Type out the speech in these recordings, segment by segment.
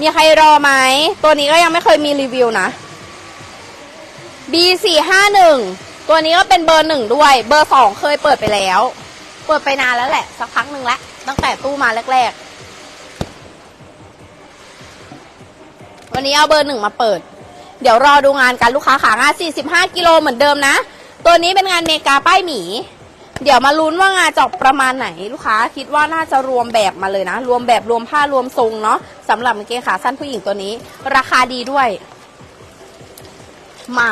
มีใครรอไหม ตัวนี้ก็ยังไม่เคยมีรีวิวนะ B สี่ห้าหนึ่งตัวนี้ก็เป็นเบอร์หนึ่งด้วย เบอร์สองเคยเปิดไปแล้ว เปิดไปนานแล้วแหละ สักพักหนึ่งแล้วตั้งแต่ตู้มาแรกๆ วันนี้เอาเบอร์หนึ่งมาเปิด เดี๋ยวรอดูงานกันลูกค้าขางาน45 กิโลเหมือนเดิมนะ ตัวนี้เป็นงานเมกาป้ายหมี เดี๋ยวมาลุ้นว่างานจะออกประมาณไหนลูกค้า คิดว่าน่าจะรวมแบบมาเลยนะ รวมแบบรวมผ้ารวมทรงเนาะสำหรับกางเกงขาสั้นผู้หญิงตัวนี้ ราคาดีด้วย มา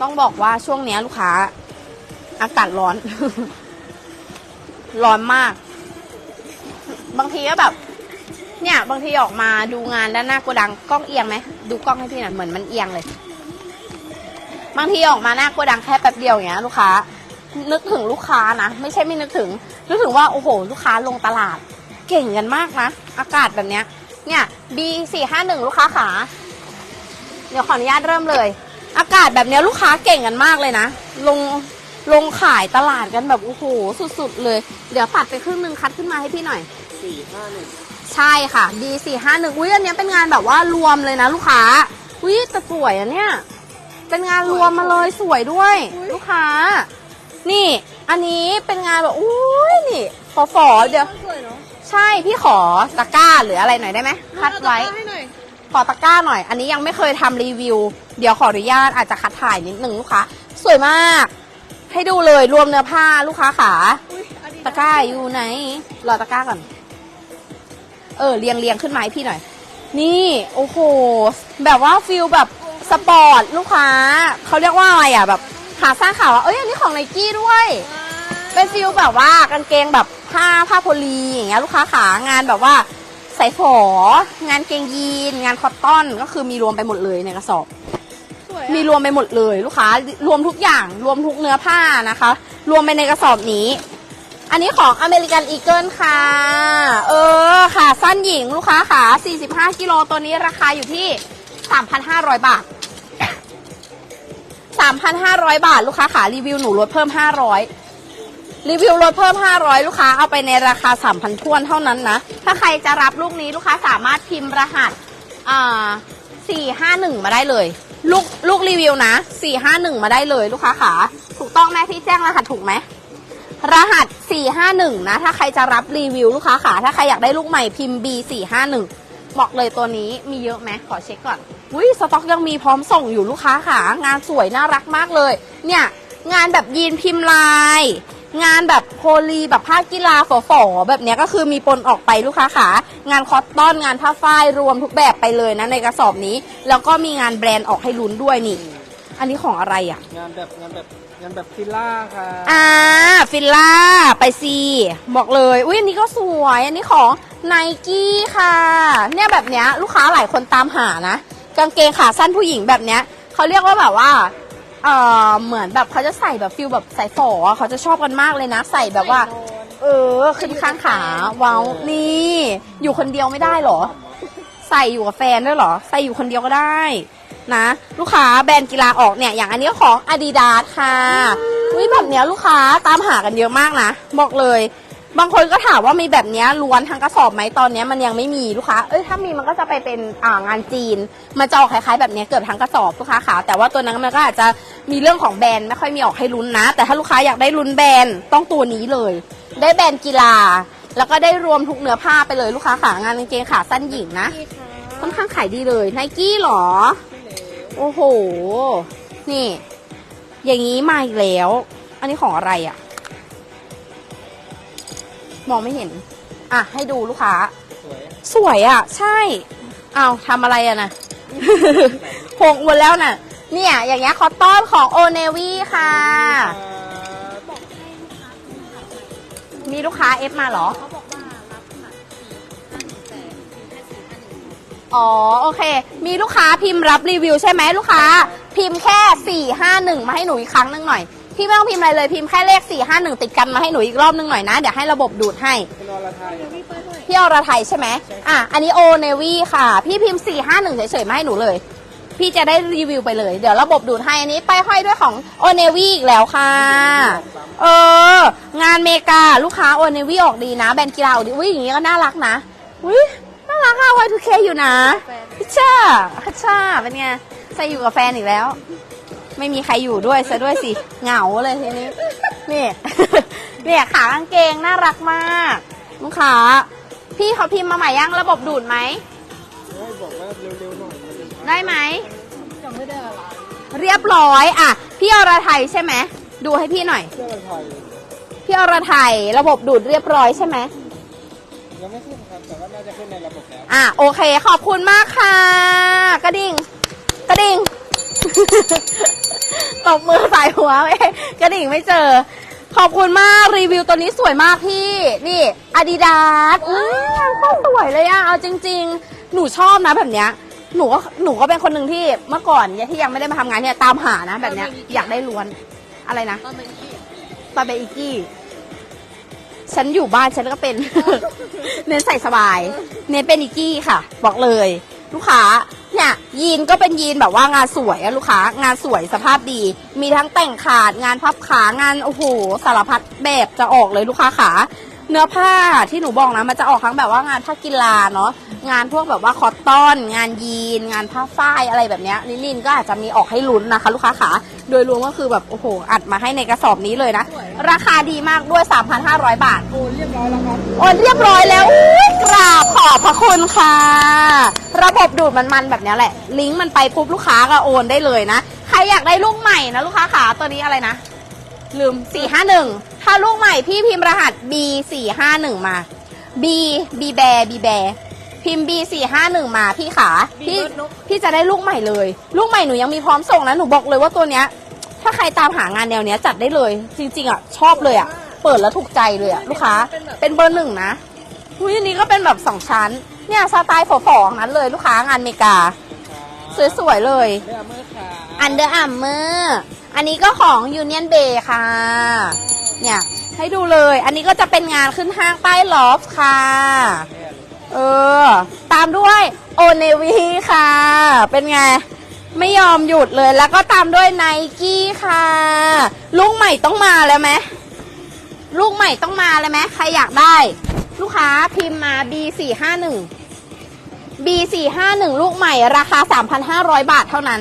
ต้องบอกว่าช่วงนี้ลูกค้า อากาศร้อน ร้อนมาก บางทีก็แบบ เนี่ยบางทีออกมาดูงานด้านหน้าโกดังกล้องเอียงไหมดูกล้องให้พี่หน่อยเหมือนมันเอียงเลย บางทีออกมาหน้าโกดังแค่แป๊บเดียวอย่างเงี้ยลูกค้า นึกถึงลูกค้านะไม่ใช่ไม่นึกถึง นึกถึงว่าโอ้โห ลูกค้าลงตลาด เก่งกันมากนะอากาศแบบเนี้ย เนี่ย B สี่ห้าหนึ่งลูกค้าขาเดี๋ยวขออนุญาตเริ่มเลย อากาศแบบเนี้ยลูกค้าเก่งกันมากเลยนะลงลงขายตลาดกันแบบโอ้โหสุดๆเลย เดี๋ยวตัดไปครึ่งหนึ่งคัดขึ้นมาให้พี่หน่อยสี่ห้าหนึ่ง ใช่ค่ะ D สี่ห้าหนึ่งอุ้ยอันเนี้ยเป็นงานแบบว่ารวมเลยนะลูกค้า อุ้ยแต่สวยอันเนี้ย เป็นงานรวมมาเลยสวยด้วย ลูกค้า นี่ อันนี้เป็นงานแบบอุ้ยนี่ฝอฝอเดี๋ยว สวยเนาะใช่พี่ขอตะกร้าหรืออะไรหน่อยได้ไหมคัดไว้ ให้หน่อย ขอตะกร้าหน่อย อันนี้ยังไม่เคยทำรีวิว เดี๋ยวขออนุญาตอาจจะคัดถ่ายนิดนึงลูกค้า สวยมาก ให้ดูเลยรวมเนื้อผ้าลูกค้าขา อุ้ยอันนี้ตะกร้าอยู่ไหน รอตะกร้าก่อน เออเรียงเรียงขึ้นมาให้พี่หน่อย นี่โอ้โห แบบว่าฟิลแบบสปอร์ตลูกค้าเขาเรียกว่าอะไรอะแบบขาสั้นขาวอะเอ้ยอันนี้ของไนกี้ด้วย เป็นฟิลแบบว่ากางเกงแบบผ้าผ้าโพลีอย่างเงี้ยลูกค้าขางานแบบว่าใส่ฝองานเกงยีน งานคอตตอนก็คือมีรวมไปหมดเลยในกระสอบสวยมีรวมไปหมดเลย ลูกค้ารวมทุกอย่างรวมทุกเนื้อผ้านะคะ รวมไปในกระสอบนี้ อันนี้ของอเมริกันอีเกิลค่ะ เออค่ะสั้นหญิงลูกค้าขา45 กิโลตัวนี้ราคาอยู่ที่ 3,500 บาท 3,500 บาท ลูกค้าขารีวิวหนูลดเพิ่ม 500 รีวิวลดเพิ่ม 500 ลูกค้าเอาไปในราคา 3,000ท้วนเท่านั้นนะ ถ้าใครจะรับลูกนี้ลูกค้าสามารถพิมพ์รหัสอ่า451 มาได้เลย ลูกลูกรีวิวนะ 451 มาได้เลยลูกค้าขาถูกต้องไหมพี่แจ้งรหัสถูกไหม รหัส 451 นะ ถ้าใครจะรับรีวิวลูกค้าขาถ้าใครอยากได้ลูกใหม่พิมพ์ B 451บอกเลยตัวนี้มีเยอะไหมขอเช็คก่อนอุ้ยสต็อกยังมีพร้อมส่งอยู่ลูกค้าขางานสวยน่ารักมากเลย เนี่ย งานแบบยีนพิมพ์ลาย งานแบบโพลีแบบผ้ากีฬาฝอๆแบบเนี้ยก็คือมีปนออกไปลูกค้าขางานคอตตอนงานผ้าฝ้ายรวมทุกแบบไปเลยนะในกระสอบนี้ แล้วก็มีงานแบรนด์ออกให้ลุ้นด้วยนี่ อันนี้ของอะไรอะ งานแบบงานแบบงานแบบฟิลล่าค่ะอ่า ฟิลล่าไปซีบอกเลย อุ้ยอันนี้ก็สวย อันนี้ของไนกี้ค่ะ เนี่ยแบบเนี้ยลูกค้าหลายคนตามหานะ กางเกงขาสั้นผู้หญิงแบบเนี้ยเขาเรียกว่าแบบว่า เออเหมือนแบบเขาจะใส่แบบฟิลแบบใส่ฝออะเขาจะชอบกันมากเลยนะ ใส่แบบว่า เออ ขึ้นข้างขาเว้านี่ อยู่คนเดียวไม่ได้เหรอ ใส่อยู่กับแฟนด้วยเหรอ ใส่อยู่คนเดียวก็ได้ นะลูกค้าแบรนด์กีฬาออกเนี่ยอย่างอันนี้ของ Adidas ค่ะอุ้ยแบบเนี้ยลูกค้าตามหากันเยอะมากนะบอกเลย บางคนก็ถามว่ามีแบบเนี้ยล้วนทั้งกระสอบไหมตอนเนี้ยมันยังไม่มีลูกค้าเอ้ยถ้ามีมันก็จะไปเป็นอ่างานจีนมันจะออกคล้ายๆ แบบเนี้ยเกือบทั้งกระสอบลูกค้าขาแต่ว่าตัวนั้นมันก็อาจจะมีเรื่องของแบรนด์ไม่ค่อยมีออกให้ลุ้นนะ แต่ถ้าลูกค้าอยากได้ลุ้นแบรนด์ต้องตัวนี้เลย ได้แบรนด์กีฬา แล้วก็ได้รวมทุกเนื้อผ้าไปเลยลูกค้าขางานกางเกงขาสั้นหญิงนะนี่ค่ะค่อนข้างขายดีเลยไนกี้หรอ โอ้โห นี่ อย่างนี้มาอีกแล้ว อันนี้ของอะไรอะ่ะ มองไม่เห็น อะ ให้ดูลูกค้า สวย สวยอะ่ะ ใช่ เอาวทำอะไรอะนะหกหมดแล้วน่ะ เนี่ย อย่างเงี้ยคอตตอนของโอเนวีค่ะ มีลูกค้าเอฟมาเหรอ อ๋อโอเค มีลูกค้าพิมพ์รับรีวิวใช่ไหมลูกค้า พิมพ์แค่ 4 5 1 มาให้หนูอีกครั้งหนึงหน่อย พี่ไม่ต้องพิมพ์อะไรเลยพิมพ์แค่เลข 4 5 1 ติดกันมาให้หนูอีกรอบนึงหน่อยนะ เดี๋ยวให้ระบบดูดให้คุณอรไทยเดี๋ยวพี่เปิ้ลด้วยพี่อรไทยใช่ไหมอะ อันนี้โอเนวีค่ะ พี่พิมพ์ 4 5 1 เฉยๆมาให้หนูเลย พี่จะได้รีวิวไปเลย เดี๋ยวระบบดูดให้ อันนี้ป้ายห้อยด้วยของโอเนวีอีกแล้วค่ะซ้ำเออ งานเมกาลูกค้าโอเนวีออกดีนะ แบรนด์กีฬาออกดี อุ้ยอย่างงี้ก็น่ารักนะ อุ้ยน่า รักอะวายทูเคอยู่นะพิชช่าพิชช่าเป็นไงใส่อยู่กับแฟนอีกแล้ว ไม่มีใครอยู่ด้วยซะด้วยสิเหงาเลยทีนี้นี่ เนี่ยขากางเกงน่ารักมากลูกค้าพี่เขาพิมพ์มาใหม่ยังระบบดูดไหมเฮ้ยบอกว่าเร็วๆหน่อยมันจะช้าได้ไหมยังไม่ได้อะไรเรียบร้อยอะ พี่อรไทยใช่ไหมดูให้พี่หน่อยเสื้อมันไทยพี่อรไทยระบบดูดเรียบร้อยใช่ไหม ยังไม่ขึ้นครับแต่ว่าน่าจะขึ้นในระบบแล้ว อะโอเค ขอบคุณมากค่ะ กระดิ่ง กระดิ่ง ตบมือใส่หัวเอ้ยกระดิ่งไม่เจอ ขอบคุณมากรีวิวตัวนี้สวยมากพี่ นี่อาดิดาสอืมก็สวยเลยอะเอาจริง ๆ หนูชอบนะแบบเนี้ยหนูก็หนูก็เป็นคนหนึ่งที่เมื่อก่อนเนี่ยที่ยังไม่ได้มาทำงานเนี่ยตามหานะแบบเนี้ยอยากได้ล้วนอะไรนะ ตอนเป็นที่ตอนเป็นอีกกี้ ฉันอยู่บ้านฉันก็เป็น เน้นใส่สบาย เน้นเป็นอีกกี้ค่ะ บอกเลย ลูกค้าเนี่ยยีนก็เป็นยีนแบบว่างานสวยอะลูกค้างานสวยสภาพดี มีทั้งแต่งขาดงานพับขางานโอ้โหสารพัดแบบจะออกเลยลูกค้าขา เนื้อผ้าที่หนูบอกนะ มันจะออกทั้งแบบว่างานผ้ากีฬาเนาะงานพวกแบบว่าคอตตอน งานยีน งานผ้าฝ้ายอะไรแบบเนี้ยลินๆก็อาจจะมีออกให้ลุ้นนะคะ ลูกค้าขาโดยรวมก็คือแบบโอ้โหอัดมาให้ในกระสอบนี้เลยนะ ราคาดีมากด้วย 3,500 บาทโอ้เรียบร้อยแล้วครับโอนเรียบร้อยแล้วอุ๊ยกราบขอบพระคุณค่ะ ระบบดูดมันๆแบบเนี้ยแหละ ลิงก์มันไปปุ๊บลูกค้าก็โอนได้เลยนะใครอยากได้ลูกใหม่นะลูกค้าขาตัวนี้อะไรนะ ลืม 451 ถ้าลูกใหม่พี่พิมพ์รหัส B 451มา B B แบ B แบพิมพ์ B 451มาพี่ขาพี่พี่จะได้ลูกใหม่เลย ลูกใหม่หนูยังมีพร้อมส่งนะหนูบอกเลยว่าตัวเนี้ย ถ้าใครตามหางานแนวเนี้ยจัดได้เลย จริง ๆอะชอบเลยอะ เปิดแล้วถูกใจเลยอะลูกค้า เป็นเบอร์หนึ่งนะอุ้ยอันนี้ก็เป็นแบบสองชั้น เนี่ยสไตล์ฝอๆนั้นเลยลูกค้างานอเมริกา สวยๆเลย เดอร์เมอร์ค่อันเดอร์อัมเมอร์อันนี้ก็ของยูเนียนเบย์ค่ะ เนี่ย ให้ดูเลย อันนี้ก็จะเป็นงานขึ้นห้างป้ายลอฟค่ะ เออ ตามด้วยโอเนวีค่ะ เป็นไง ไม่ยอมหยุดเลย แล้วก็ตามด้วยไนกี้ค่ะ ลูกใหม่ต้องมาแล้วไหม ลูกใหม่ต้องมาแล้วไหมใครอยากได้ ลูกค้าพิมพ์มา B451 B451 ลูกใหม่ราคาสามพันห้าร้อยบาทเท่านั้น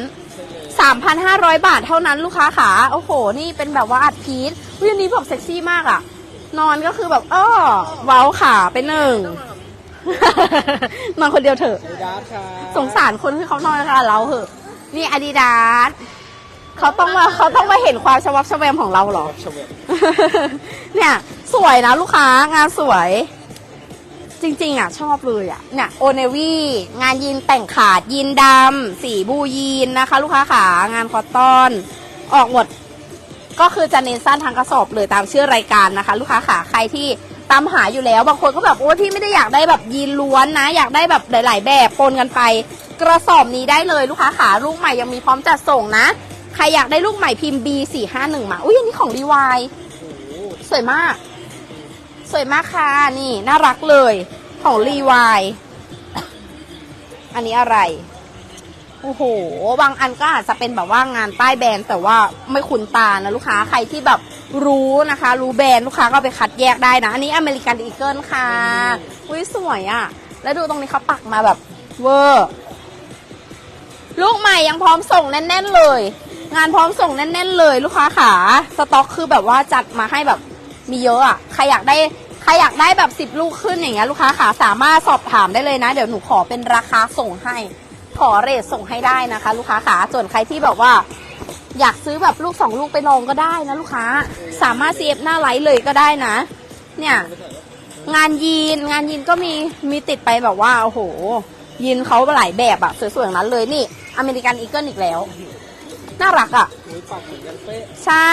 สามพันห้าร้อยบาทเท่านั้นลูกค้าขาโอ้โห นี่เป็นแบบว่าอัดพีทวิวนี้บอกเซ็กซี่มากอะนอนก็คือแบบอ้อเว้าขาเป็นหนึ่งนอนคนเดียวเถอะ สงสารคนที่เขานอนกับเราเหอะ นี่อาดิดาสเขาต้องมาเขาต้องมาเห็นความชวับชวมของเราเหรอ เนี่ย สวยนะลูกค้างานสวย จริงๆอะชอบเลยอะเนี่ยโอเนวีงานยีนแต่งขาดยีนดำสีบูยีนนะคะ ลูกค้าขางานคอตตอน ออกหมด ก็คือจะเน้นสั้นทางกระสอบเลยตามชื่อรายการนะคะ ลูกค้าขาใครที่ตามหาอยู่แล้วบางคนก็แบบโอ้พี่ไม่ได้อยากได้แบบยีนล้วนนะ อยากได้แบบหลาย ๆ แบบปนกันไป กระสอบนี้ได้เลยลูกค้าขาลูกใหม่ยังมีพร้อมจัดส่งนะ ใครอยากได้ลูกใหม่พิมพ์ B 4 5 1 มาอุ้ยอันนี้ของรีวายสวยมาก สวยมากค่ะ นี่ น่ารักเลย ของรีวายอันนี้อะไร โอ้โห บางอันก็อาจจะเป็นแบบว่างานป้แบรนด์แต่ว่าไม่คุ้นตานะลูกค้า ใครที่แบบรู้นะคะ รู้แบรนด์ลูกค้าก็ไปคัดแยกได้นะ อันนี้อเมริกันอีเกิลค่ะ อุ้ยสวยอะ่ะ แล้วดูตรงนี้เขาปักมาแบบเวอร์ ลูกใหม่ยังพร้อมส่งแน่น ๆ เลย งานพร้อมส่งแน่น ๆ เลย ลูกค้าขา สต็อกคือแบบว่าจัดมาให้แบบ มีเยอะอะใครอยากได้ใครอยากได้แบบสิบลูกขึ้นอย่างเงี้ยลูกค้าขาสามารถสอบถามได้เลยนะ เดี๋ยวหนูขอเป็นราคาส่งให้ ขอเรทส่งให้ได้นะคะ ลูกค้าขาส่วนใครที่แบบว่า อยากซื้อแบบลูกสองลูกไปลองก็ได้นะลูกค้า สามารถ CF หน้าไลท์เลยก็ได้นะ เนี่ย งานยีนงานยีนก็มีมีติดไปแบบว่าโอ้โหยีนเขาหลายแบบอะสวยๆอย่างนั้นเลยนี่ อเมริกันอีเกิลอีกแล้ว น่ารักอะใช่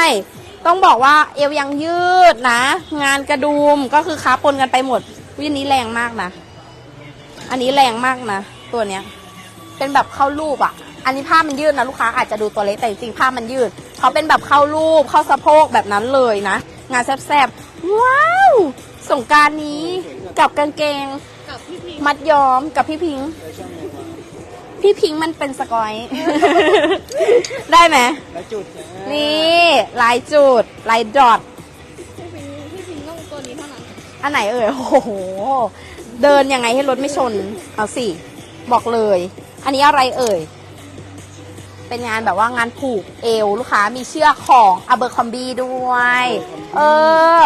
ต้องบอกว่าเอวยังยืดนะ งานกระดุมก็คือค้าปนกันไปหมดวิอันนี้แรงมากนะ อันนี้แรงมากนะ ตัวเนี้ย เป็นแบบเข้ารูปอะอันนี้ผ้ามันยืดนะลูกค้าอาจจะดูตัวเล็กแต่จริงผ้ามันยืด เขาเป็นแบบเข้ารูปเข้าสะโพกแบบนั้นเลยนะ งานแซ่บๆว้าวสงการนี้กับกางเกงกับพี่พีมัดย้อมกับพี่พิง พี่พิงค์มันเป็นสกอย ได้ไหม แล้วจุดนะนี่ลายจุดลายดอทอันไหนเอ่ย โอ้โห เดินยังไงให้รถไม่ชน เอาสิ บอกเลย อันนี้อะไรเอ่ย เป็นงานแบบว่างานผูกเอวลูกค้ามีเชือกของอเบอร์คอมบีด้วย เออ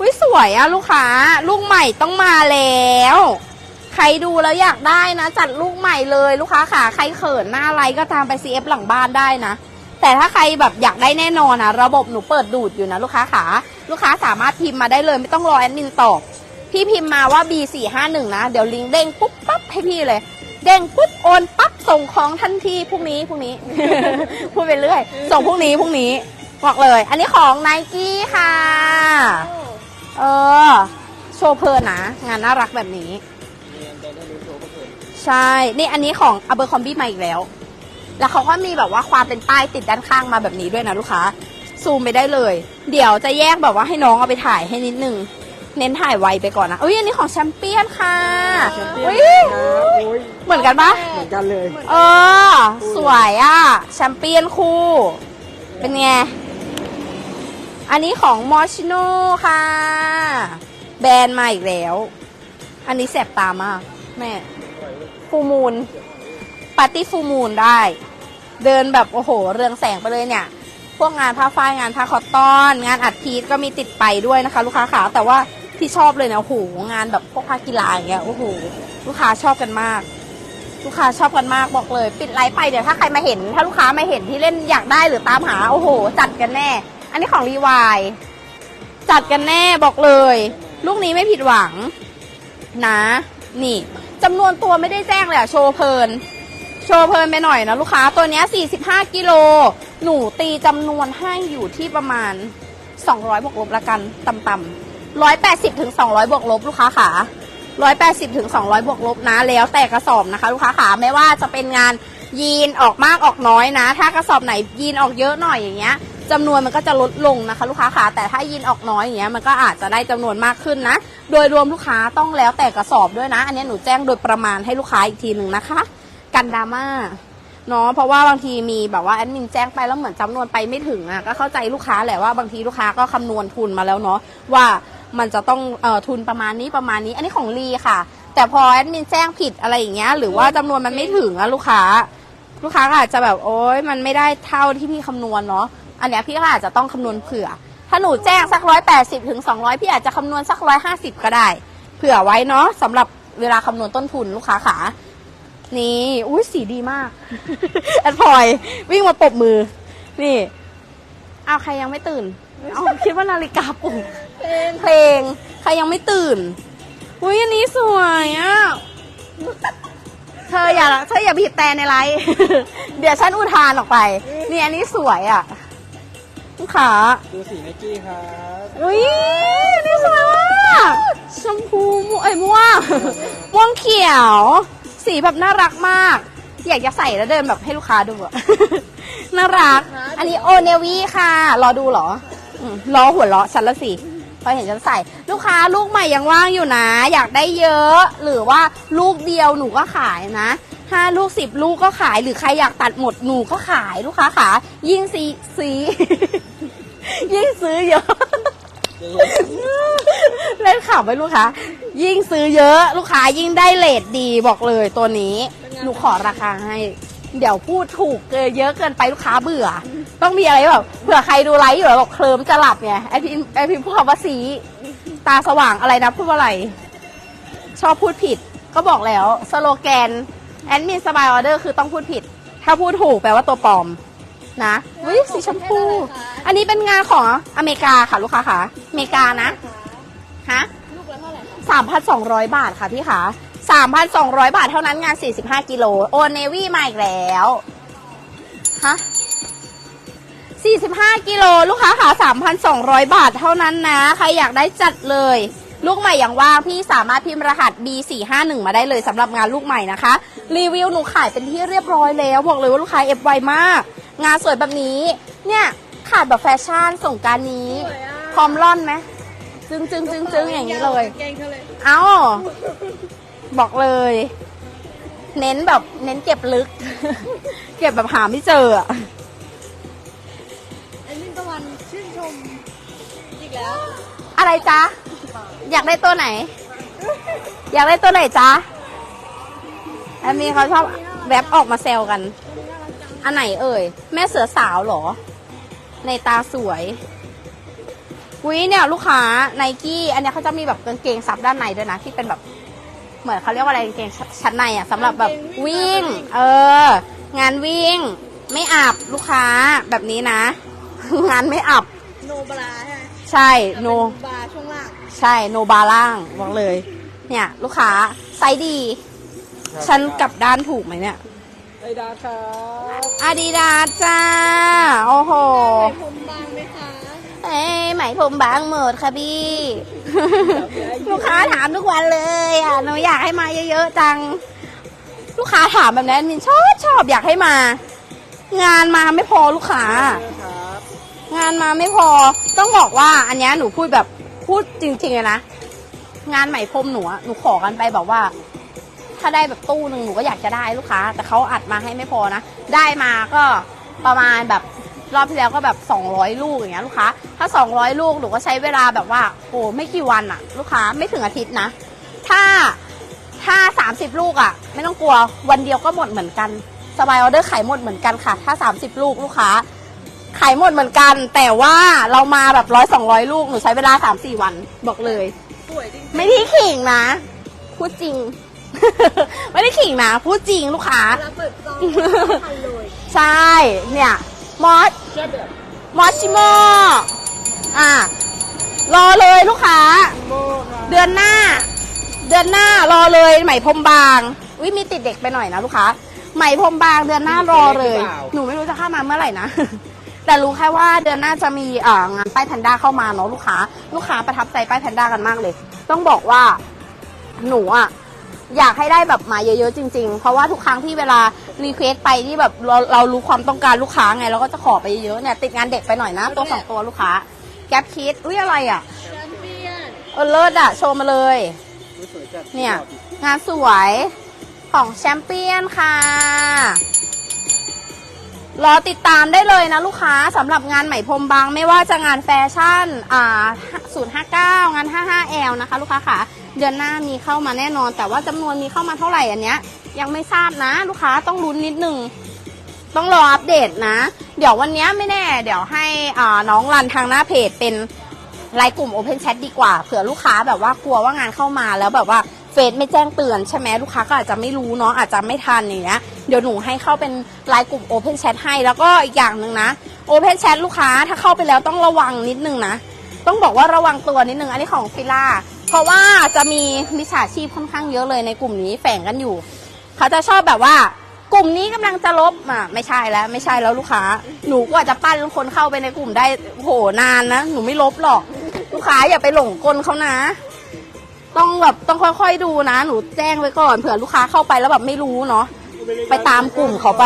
วิสวยอะลูกค้า ลูกใหม่ต้องมาแล้วใครดูแล้วอยากได้นะ จัดลูกใหม่เลยลูกค้าค่ะใครเขินหน้าไรก็ตามไป CF หลังบ้านได้นะ แต่ถ้าใครแบบอยากได้แน่นอนนะระบบหนูเปิดดูดอยู่นะลูกค้าขาลูกค้าสามารถพิมพ์มาได้เลยไม่ต้องรอแอดมินตอบพี่พิมพ์มาว่า B451 นะ เดี๋ยวลิงก์เด้งปุ๊บปั๊บให้พี่เลย เด้งปุ๊บโอนปั๊บส่งของทันทีพรุ่งนี้พรุ่งนี้ พูดไปเรื่อย ส่งพรุ่งนี้พรุ่งนี้บอกเลย อันนี้ของไนกี้ค่ะ เออ โชว์เพลินนะ งานน่ารักแบบนี้ ใช่ นี่อันนี้ของ a b e r c o m b i มาอีกแล้ว แล้วเขาก็มีแบบว่าความเป็นป้ายติดด้านข้างมาแบบนี้ด้วยนะลูกค้า ซูมไปได้เลย เดี๋ยวจะแยกแบบว่าให้น้องเอาไปถ่ายให้นิดนึง เน้นถ่ายไวไปก่อนนะอุ้ยอันนี้ของแชมเปี้ยนค่ะแชมเปี้ยนอุ้ยครับโอ้ยเหมือนกันปะเหมือนกันเลย เออ สวยอะ แชมเปี้ยนคู่ เป็นไง อันนี้ของมอชิโนค่ะ แบรนด์มาอีกแล้ว อันนี้แสบตามาก แม่ ฟูมูลปาร์ตี้ฟูมูลได้ เดินแบบโอ้โห เรืองแสงไปเลยเนี่ย พวกงานผ้าฝ้ายงานผ้าคอตตอน งานอัดพีทก็มีติดไปด้วยนะคะ ลูกค้าขาแต่ว่าที่ชอบเลยนะโอ้โหงานแบบพวกผ้ากีฬาอย่างเงี้ยโอ้โหลูกค้าชอบกันมาก ลูกค้าชอบกันมากบอกเลย ปิดไลฟ์ไปเดี๋ยวถ้าใครมาเห็น ถ้าลูกค้ามาเห็นที่เล่นอยากได้หรือตามหาโอ้โห จัดกันแน่ อันนี้ของรีวายจัดกันแน่บอกเลย ลูกนี้ไม่ผิดหวังนะ นี่ จำนวนตัวไม่ได้แจ้งเลยอะโชว์เพลิน โชว์เพลินไปหน่อยนะลูกค้า ตัวเนี้ย45 กิโล หนูตีจำนวนให้อยู่ที่ประมาณ 200บวกลบละกันต่ำๆ180ถึง200บวกลบลูกค้าขา180ถึง200บวกลบนะ แล้วแต่กระสอบนะคะ ลูกค้าขาไม่ว่าจะเป็นงานยีนออกมากออกน้อยนะ ถ้ากระสอบไหนยีนออกเยอะหน่อยอย่างเงี้ย จำนวนมันก็จะลดลงนะคะ ลูกค้าขาแต่ถ้ายีนออกน้อยอย่างเงี้ยมันก็อาจจะได้จำนวนมากขึ้นนะ โดยรวมลูกค้าต้องแล้วแต่กระสอบด้วยนะ อันนี้หนูแจ้งโดยประมาณให้ลูกค้าอีกทีหนึ่งนะคะ กันดราม่าเนาะเพราะว่าบางทีมีแบบว่าแอดมินแจ้งไปแล้วเหมือนจำนวนไปไม่ถึงอะก็เข้าใจลูกค้าแหละว่าบางทีลูกค้าก็คำนวณทุนมาแล้วเนาะว่ามันจะต้องเอ่อทุนประมาณนี้ประมาณนี้ อันนี้ของลีค่ะ แต่พอแอดมินแจ้งผิดอะไรอย่างเงี้ยหรือว่าจำนวนมันไม่ถึงอะลูกค้า ลูกค้าอาจจะแบบโอ๊ยมันไม่ได้เท่าที่พี่คำนวณเนาะ อันเนี้ยพี่ก็อาจจะต้องคำนวณเผื่อ ถ้าหนูแจ้งสักร้อยแปดสิบถึงสองร้อยพี่อาจจะคำนวณสักร้อยห้าสิบก็ได้ เผื่อไว้เนาะสำหรับเวลาคำนวณต้นทุนลูกค้าขา นี่อุ้ยสีดีมาก แอดพลอยวิ่งมาปรบมือ นี่เอาวใครยังไม่ตื่นเอาคิดว่านาฬิกาปลุกเพลง ใครยังไม่ตื่นอุ้ยอันนี้สวยอะเธออย่าเธออย่าบีบแต่ในไลฟ์ เดี๋ยวฉันอุทานออกไป นี่อันนี้สวยอะ ลูกค้าดูสีไนกี้ครับอุ้ยนี่สวยมากชมพูม่วงเอ้ยม่วงม่วงเขียว สีแบบน่ารักมาก อยากจะใส่แล้วเดินแบบให้ลูกค้าดูอะน่ารัก อันนี้โอเนวีค่ะ รอดูเหรออืมรอหัวเราะฉันละสิพอเห็นฉันใส่ ลูกค้าลูกใหม่ยังว่างอยู่นะ อยากได้เยอะ หรือว่าลูกเดียวหนูก็ขายนะห้าลูกสิบลูกก็ขาย หรือใครอยากตัดหมดหนูก็ขายลูกค้าขายิ่งสีสี ยิ่งซื้อเยอะ เล่นข่าวไปลูกค้ายิ่งซื้อเยอะ ลูกค้ายิ่งได้เลทดีบอกเลยตัวนี้ หนูขอราคาให้ เดี๋ยวพูดถูกเกินเยอะเกินไปลูกค้าเบื่อ ต้องมีอะไรแบบเผื่อใครดูไลฟ์อยู่แล้วบอกเคลิมจะหลับไงไอพิมไอพิมพูดคำว่าสี ตาสว่างอะไรนะพูดว่าอะไร ชอบพูดผิด ก็บอกแล้ว สโลแกน แอดมินสบายออเดอร์คือต้องพูดผิด ถ้าพูดถูกแปลว่าตัวปลอม นะวิสีชมพู อันนี้เป็นงานของอเมริกาค่ะลูกค้าค่ะอเมริกานะฮะลูกละเท่าไหร่สามพันสองร้อยบาทค่ะพี่ค่ะสามพันสองร้อยบาทเท่านั้นงานสี่สิบห้ากิโลโอเนวี่มาอีกแล้วฮะสี่สิบห้ากิโลลูกค้าค่ะสามพันสองร้อยบาทเท่านั้นนะ ใครอยากได้จัดเลย ลูกใหม่อย่างว่างพี่สามารถพิมพ์รหัส B 4 5 1 มาได้เลยสำหรับงานลูกใหม่นะคะ รีวิวหนูขายเป็นที่เรียบร้อยแล้ว บอกเลยว่าลูกค้าเอฟไวมาก งานสวยแบบนี้ เนี่ยขาดแบบแฟชั่นส่งกรารนี้สวยอะพร้อมร่อนไหมจึงจึงจึงจึงอย่างนี้เลย เก่งเธอเลยเอ้า บอกเลย เน้นแบบเน้นเก็บลึก เก็บแบบหาไม่เจออะแอดมินตะวันชื่นชมอีกแล้วอะไรจ๊ะ อยากากได้ตัวไหน อยากได้ตัวไหนจ๊ะอันนี้เขาชอบแวบออกมาแซวกัน อันไหนเอ่ย แม่เสือสาวเหรอ ในตาสวยวิเนี่ยลูกค้าไนกี้อันเนี้ยเขาจะมีแบบกางเกงซับด้านในด้วยนะที่เป็นแบบเหมือนเขาเรียกว่าอะไรกางเกงชั้นในอะสำหรับแบบวิ่ง เออ งานวิ่ง ไม่อับลูกค้าแบบนี้นะ งานไม่อับโนบราใช่ไหมใช่โนบราช่วงล่างใช่โนบาล่างบอกเลย เนี่ย ลูกค้าไซส์ดี ฉันกลับด้านถูกไหมเนี่ยไอดาครับอาดิดาจ้า โอ้โหใส่ผมบางไหมคะเอ้ยไหมผมบางหมดค่ะพี่ ลูกค้าถามทุกวันเลยอะหนูอยากให้มาเยอะๆจัง ลูกค้าถามแบบนั้นมินชอบชอบอยากให้มา งานมาไม่พอลูกค้า ครับงานมาไม่พอต้องบอกว่าอันเนี้ยหนูพูดแบบพูดจริงๆเลยนะ งานไหมพรมหนูอะหนูขอกันไปแบบว่า ถ้าได้แบบตู้หนึ่งหนูก็อยากจะได้ลูกค้า แต่เขาอัดมาให้ไม่พอนะ ได้มาก็ประมาณแบบรอบที่แล้วก็แบบ 200 ลูกอย่างเงี้ยลูกค้า ถ้า 200 ลูกหนูก็ใช้เวลาแบบว่า โอ้ไม่กี่วันอะลูกค้าไม่ถึงอาทิตย์นะ ถ้าถ้า 30 ลูกอะไม่ต้องกลัววันเดียวก็หมดเหมือนกันสบายออเดอร์ขายหมดเหมือนกันค่ะ ถ้า 30 ลูกลูกค้าขายหมดเหมือนกัน แต่ว่าเรามาแบบร้อยสองร้อยลูกหนูใช้เวลาสามสี่วันบอกเลยสวยจริงไม่ได้ขิงนะพูดจริง ไม่ได้ขิงนะพูดจริงลูกค้าเวลาเปิดกล้องทันเลยใช่ เนี่ย มอสแค่แบบมอสชิโมอะ รอเลยลูกค้า โมครับเดือนหน้า เดือนหน้ารอเลยไหมพรมบางวิมีติดเด็กไปหน่อยนะลูกค้าไหมพรมบางเดือนหน้ารอเลย หนูไม่รู้จะเข้ามาเมื่อไหร่นะ แต่รู้แค่ว่าเดือนหน้าจะมีอ่างานป้ายแพนด้าเข้ามาเนาะลูกค้า ลูกค้าประทับใจป้ายแพนด้ากันมากเลย ต้องบอกว่า หนูอะ อยากให้ได้แบบมาเยอะๆจริง ๆ เพราะว่าทุกครั้งที่เวลารีเควสไปที่แบบเราเรารู้ความต้องการลูกค้าไงเราก็จะขอไปเยอะๆเนี่ยติดงานเด็กไปหน่อยนะ ตัวสองตัวลูกค้า แก๊ปคิดอุ้ยอะไรอะแชมเปี้ยนเออเลิศอะโชว์มาเลยอุ๊ยสวยจัดเนี่ย งานสวยของแชมเปี้ยนค่ะ รอติดตามได้เลยนะลูกค้าสำหรับงานไหมพรมบางไม่ว่าจะงานแฟชั่นอ่า059 งาน 55L นะคะ ลูกค้าค่ะ เดือนหน้ามีเข้ามาแน่นอน แต่ว่าจำนวนมีเข้ามาเท่าไหร่อันเนี้ย ยังไม่ทราบนะ ลูกค้าต้องลุ้นนิดนึงต้องรออัปเดตนะ เดี๋ยววันเนี้ยไม่แน่ เดี๋ยวให้น้องรันทางหน้าเพจเป็นไลน์กลุ่ม Open Chat ดีกว่าเผื่อลูกค้าแบบว่ากลัวว่างานเข้ามาแล้วแบบว่าเฟซไม่แจ้งเตือนใช่ไหมลูกค้าก็อาจจะไม่รู้เนาะอาจจะไม่ทันอย่างเงี้ยเดี๋ยวหนูให้เข้าเป็นไลน์กลุ่ม Open Chat ให้แล้วก็อีกอย่างหนึ่งนะ Open Chat ลูกค้าถ้าเข้าไปแล้วต้องระวังนิดนึงนะ ต้องบอกว่าระวังตัวนิดนึง อันนี้ของฟิล่า เพราะว่าจะมีมิจฉาชีพค่อนข้างเยอะเลยในกลุ่มนี้แฝงกันอยู่ เขาจะชอบแบบว่า กลุ่มนี้กำลังจะลบอะไม่ใช่แล้ว ไม่ใช่แล้วลูกค้า หนูกว่าจะปั้นคนเข้าไปในกลุ่มได้โหนานนะหนูไม่ลบหรอก ลูกค้าอย่าไปหลงกลเขานะ ต้องแบบต้องค่อยๆดูนะ หนูแจ้งไว้ก่อนเผื่อลูกค้าเข้าไปแล้วแบบไม่รู้เนาะไปตามกลุ่มเขาไป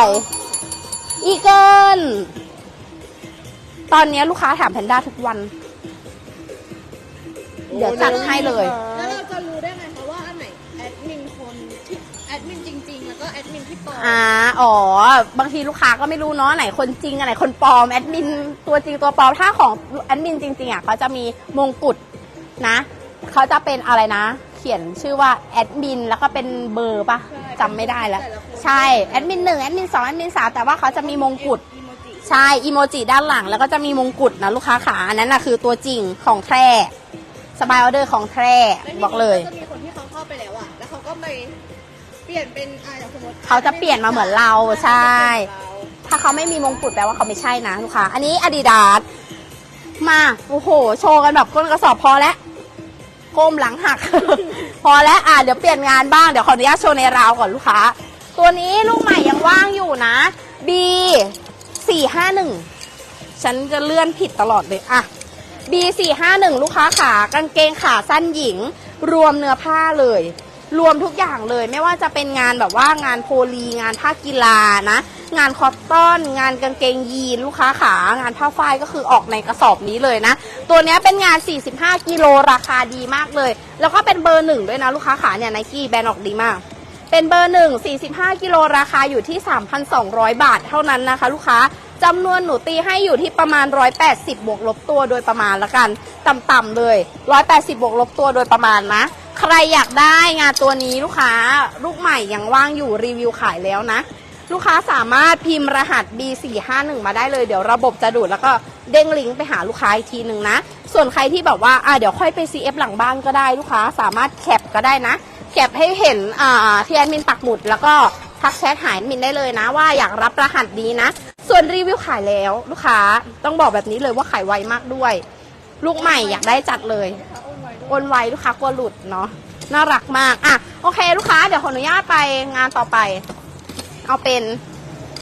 อีเกิลตอนนี้ลูกค้าถามแพนด้าทุกวัน เดี๋ยวจัดให้เลย แล้วเราจะรู้ได้ไงคะว่าอันไหนแอดมินคนที่แอดมินจริง ๆ แล้วก็แอดมินที่ปลอมอ่าอ๋อ บางทีลูกค้าก็ไม่รู้เนาะไหนคนจริงอันไหนคนปลอมแอดมินตัวจริงตัวปลอมถ้าของแอดมินจริงๆอะเขาจะมีมงกุฎนะเขาจะเป็นอะไรนะ เขียนชื่อว่าแอดมินแล้วก็เป็นเบอร์ปะจำไม่ได้แล้ว ใช่แอดมินหนึ่งแอดมินสองแอดมินสามแต่ว่าเขาจะมีมงกุฎอีโมจิใช่อีโมจิด้านหลังแล้วก็จะมีมงกุฎนะลูกค้าขาอันนั้นนะคือตัวจริงของแท้ สบายออเดอร์ของแท้แล้วทีนี้บอกเลย จะมีคนที่เขาเข้าไปแล้วอะแล้วเขาก็ไปเปลี่ยนเป็นอ่าอย่างสมมติเขาจะเปลี่ยนมาเหมือนเราใช่เขาถ้าเขาไม่มีมงกุฎแปลว่าเขาไม่ใช่นะลูกค้า อันนี้อาดิดาสมาโอ้โห โชว์กันแบบก้นกระสอบพอแล้วก้มหลังหัก พอแล้วอะเดี๋ยวเปลี่ยนงานบ้างเดี๋ยวขออนุญาตโชว์ในราวก่อนลูกค้า ตัวนี้ลูกใหม่ยังว่างอยู่นะ B สี่ห้าหนึ่งฉันจะเลื่อนผิดตลอดเลยอะ B สี่ห้าหนึ่งลูกค้าขากางเกงขาสั้นหญิง รวมเนื้อผ้าเลย รวมทุกอย่างเลยไม่ว่าจะเป็นงานแบบว่างานโพลีงานผ้ากีฬานะ งานคอตตอน งานกางเกงยีนลูกค้าขางานผ้าฝ้ายก็คือออกในกระสอบนี้เลยนะ ตัวนี้เป็นงาน 45 กิโลราคาดีมากเลย แล้วก็เป็นเบอร์หนึ่งด้วยนะลูกค้าขาเนี่ยไนกี้แบรนด์ออกดีมากเป็นเบอร์หนึ่ง45 กิโลราคาอยู่ที่ 3,200 บาทเท่านั้นนะคะ ลูกค้า จำนวนหนูตีให้อยู่ที่ประมาณ 180 บวกลบตัวโดยประมาณละกัน ต่ำๆเลย 180 บวกลบตัวโดยประมาณนะ ใครอยากได้งานตัวนี้ลูกค้าลูกใหม่ยังว่างอยู่รีวิวขายแล้วนะ ลูกค้าสามารถพิมพ์รหัส B451 มาได้เลย เดี๋ยวระบบจะดูดแล้วก็เด้งลิงก์ไปหาลูกค้าอีกทีหนึ่งนะ ส่วนใครที่แบบว่าอ่าเดี๋ยวค่อยไป CF หลังบ้านก็ได้ลูกค้าสามารถแคปก็ได้นะแคปให้เห็นอ่าที่แอดมินปักหมุดแล้วก็ทักแชทหาแอดมินได้เลยนะว่าอยากรับรหัสนี้นะ ส่วนรีวิวขายแล้วลูกค้าต้องบอกแบบนี้เลยว่าขายไวมากด้วย ลูกใหม่อยากได้จัดเลยโอนไวลูกค้ากลัวหลุดเนาะน่ารักมากอะโอเค ลูกค้าเดี๋ยวขออนุญาตไปงานต่อไป เอาเป็น